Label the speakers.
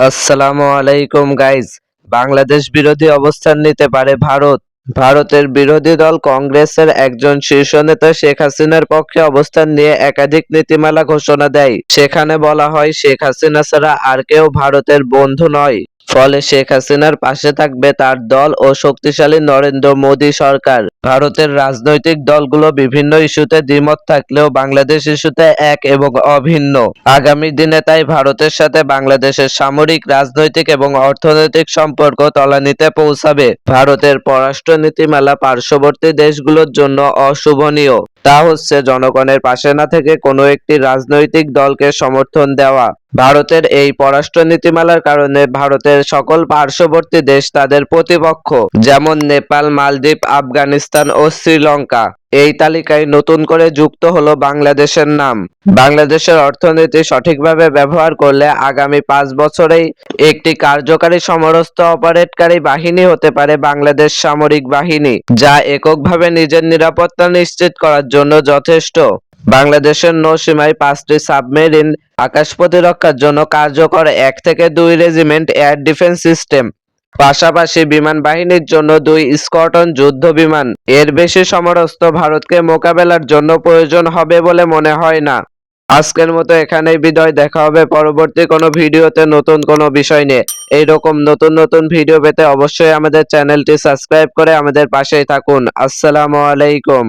Speaker 1: আসসালামু আলাইকুম গাইজ বাংলাদেশ বিরোধী অবস্থান নিতে পারে ভারত। ভারতের বিরোধী দল কংগ্রেসের একজন শীর্ষ নেতা শেখ হাসিনার পক্ষে অবস্থান নিয়ে একাধিক নীতিমালা ঘোষণা দেয়। সেখানে বলা হয়, শেখ হাসিনা ছাড়া আর কেউ ভারতের বন্ধু নয়। ফলে শেখ হাসিনার পাশে থাকবে তার দল ও শক্তিশালী নরেন্দ্র মোদী সরকার। ভারতের রাজনৈতিক দলগুলো বিভিন্ন ইস্যুতে দ্বিমত থাকলেও বাংলাদেশ ইস্যুতে এক এবং অভিন্ন। আগামী দিনে তাই ভারতের সাথে বাংলাদেশের সামরিক, রাজনৈতিক এবং অর্থনৈতিক সম্পর্ক তলানিতে পৌঁছাবে। ভারতের পররাষ্ট্র নীতিমালা পার্শ্ববর্তী দেশগুলোর জন্য অশুভনীয়। তা হচ্ছে জনগণের পাশে না থেকে কোনো একটি রাজনৈতিক দলকে সমর্থন দেওয়া। ভারতের এই পররাষ্ট্র নীতিমালার কারণে ভারতের সকল পার্শ্ববর্তী দেশ তাদের প্রতিপক্ষ, যেমন নেপাল, মালদ্বীপ, আফগানিস্তান ও শ্রীলঙ্কা। এই তালিকায় নতুন করে যুক্ত হলো বাংলাদেশের নাম। বাংলাদেশের অর্থনীতি সঠিকভাবে ব্যবহার করলে আগামী পাঁচ বছরেই একটি কার্যকারী সমরস্ত অপারেটকারী বাহিনী হতে পারে বাংলাদেশ সামরিক বাহিনী, যা এককভাবে নিজের নিরাপত্তা নিশ্চিত করার জন্য যথেষ্ট। বাংলাদেশের নৌসীমায় পাঁচটি সাবমেরিন আকাশ প্রতিরক্ষার জন্য কার্যকর এক থেকে দুই রেজিমেন্ট এয়ার ডিফেন্স সিস্টেম পাশাপাশি বিমান বাহিনীর জন্য দুই স্কোয়াড্রন যুদ্ধ বিমান এর বেশি সমরস্ত ভারতকে মোকাবেলার জন্য প্রয়োজন হবে বলে মনে হয় না। আজকের মতো এখানেই বিদায়, দেখা হবে পরবর্তী কোনো ভিডিওতে নতুন কোনো বিষয় নিয়ে। এইরকম নতুন নতুন ভিডিও পেতে অবশ্যই আমাদের চ্যানেলটি সাবস্ক্রাইব করে আমাদের পাশেই থাকুন। আসসালামু আলাইকুম।